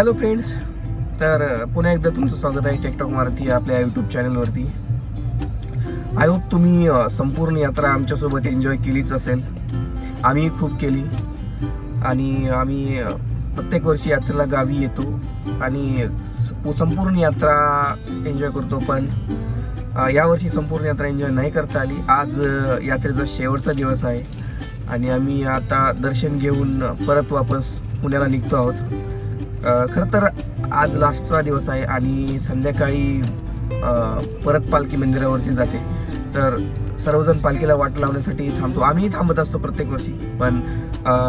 Hello friends तर पुन्हा एकदा तुमचं स्वागत आहे टेकटॉक आपल्या यूट्यूब चॅनलवरती आय होप तुम्ही संपूर्ण यात्रा आमच्यासोबत एन्जॉय केलीच असेल. आम्ही खूप केली. आणि आम्ही प्रत्येक वर्षी यात्रेला गावी येतो. आणि स- संपूर्ण यात्रा एन्जॉय करतो पण यावर्षी संपूर्ण यात्रा एन्जॉय नाही करता आली. आज यात्रेचा शेवटचा दिवस आहे. आणि आम्ही आता दर्शन घेऊन परत वापस पुण्याला निघतो आहोत. खरं तर आज लास्टचा दिवस आहे आणि संध्याकाळी परत पालखी मंदिरावरती जाते. तर सर्वजण पालखीला वाट लावण्यासाठी थांबतो. आम्हीही थांबत असतो प्रत्येक वर्षी पण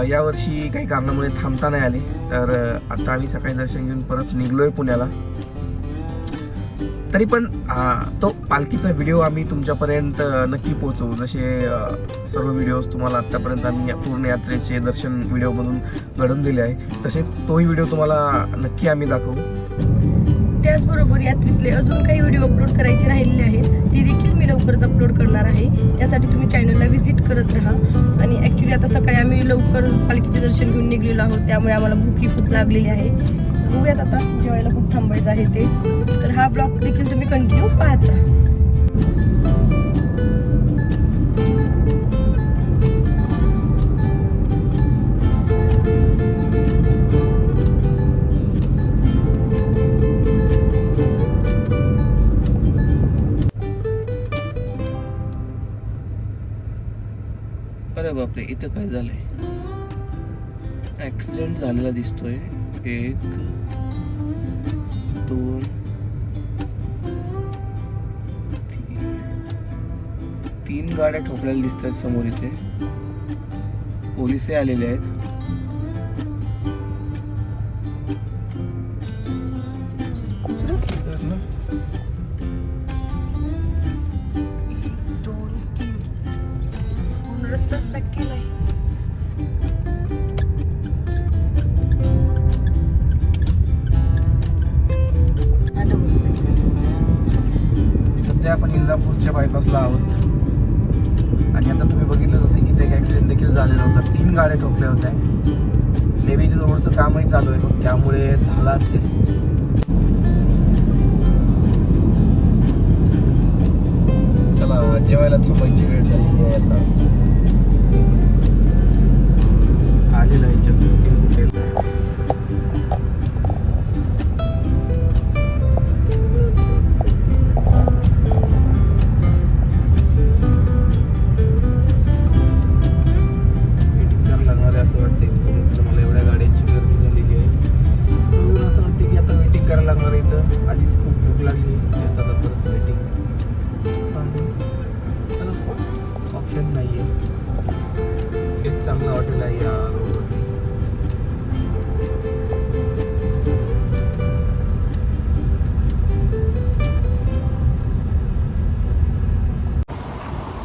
यावर्षी काही कारणामुळे थांबता नाही आले. तर आता आम्ही सकाळी दर्शन घेऊन परत निघलोय पुण्याला. तरी पण तो पालखीचा व्हिडिओ आम्ही तुमच्यापर्यंत नक्की पोहोचवू. जसे सर्व व्हिडिओज तुम्हाला आत्तापर्यंत आम्ही पूर्ण यात्रेचे दर्शन व्हिडिओमधून घडून दिले आहे तसेच तोही व्हिडिओ तुम्हाला नक्की आम्ही दाखवू. त्याचबरोबर यात्रेतले अजून काही व्हिडिओ अपलोड करायचे राहिलेले आहेत ते देखील मी लवकरच अपलोड करणार आहे. त्यासाठी तुम्ही चॅनलला व्हिजिट करत राहा. आणि ॲक्च्युली आता सकाळी आम्ही लवकर पालखीचे दर्शन घेऊन निघलेलो आहोत त्यामुळे आम्हाला भूकही खूप लागलेली आहे. बघूयात आता जेवायला खूप थांबायचं आहे ते. तर हा ब्लॉग देखील तुम्ही कंटिन्यू पाहत राहा. अरे बापरे इथं काय झालंय? ऍक्सिडेंट झालेला दिसतोय. एक दोन तीन. तीन गाड्या ठोकलेल्या दिसत आहेत समोर इथे. पोलिसही आलेले आहेत. आपण बायपासला आहोत. आणि आता तुम्ही बघितलं जसं की ते एक ॲक्सिडेंट देखील झालेला होता. तीन गाड्या ठोकल्या होत्या. नेव्ही रोडचं कामही चालू आहे. मग त्यामुळे झाला असेल. चला जेवायला थांबायची वेळ झालेली आहे आता. आलेलं आहे चतुर्थी हॉटेल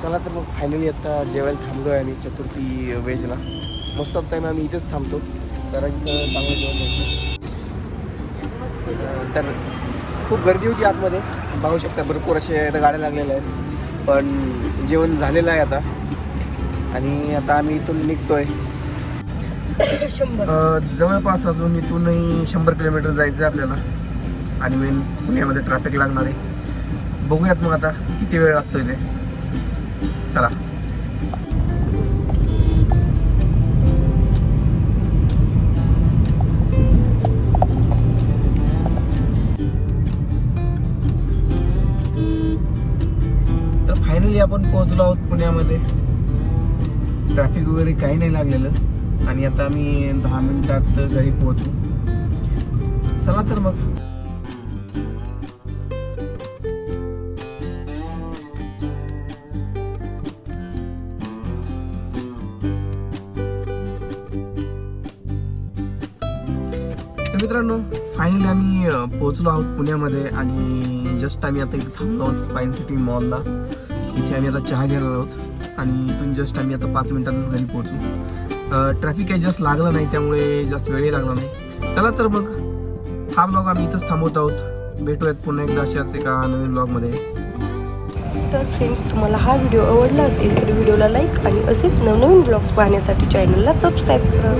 चला तर मग फायनली आता जेवायला थांबलो आहे आम्ही चतुर्थी वेजला. मोस्ट ऑफ टाईम आम्ही इथेच थांबतो. कारण चांगलं जेवण तर खूप गर्दी होती आतमध्ये. पाहू शकता भरपूर असे आता गाड्या लागलेल्या आहेत. पण जेवण झालेलं आहे आता. आणि आता आम्ही इथून निघतोय. जवळपास अजून इथूनही शंभर किलोमीटर जायचं आहे आपल्याला. आणि मेन पुण्यामध्ये ट्रॅफिक लागणार आहे. बघूयात मग आता किती वेळ लागतोय ते. चला. तर फायनली आपण पोहोचलो आहोत पुण्यामध्ये. ट्रॅफिक वगैरे काही नाही लागलेलं. आणि आता आम्ही दहा मिनिटात घरी पोहोचू. चला तर मग. तर मित्रांनो फायनली आम्ही पोहोचलो आहोत पुण्यामध्ये आणि जस्ट आम्ही आता इथे थांबलो आहोत स्पाईन सिटी मॉलला इथे आम्ही आता चहा घेणार आहोत आणि इथून जस्ट आम्ही आता पाच मिनिटातच घरी पोहोचू. ट्रॅफिक काही जास्त लागलं नाही त्यामुळे जास्त वेळही लागला नाही. चला तर मग हा ब्लॉग आम्ही इथंच थांबवत आहोत. भेटूयात पुन्हा एकदा अशाच एका नवीन ब्लॉगमध्ये तर फ्रेंड्स तुम्हाला हा व्हिडिओ आवडला असेल तर व्हिडिओला लाईक आणि असेच नवनवीन ब्लॉग्स पाहण्यासाठी चॅनलला सबस्क्राईब करा.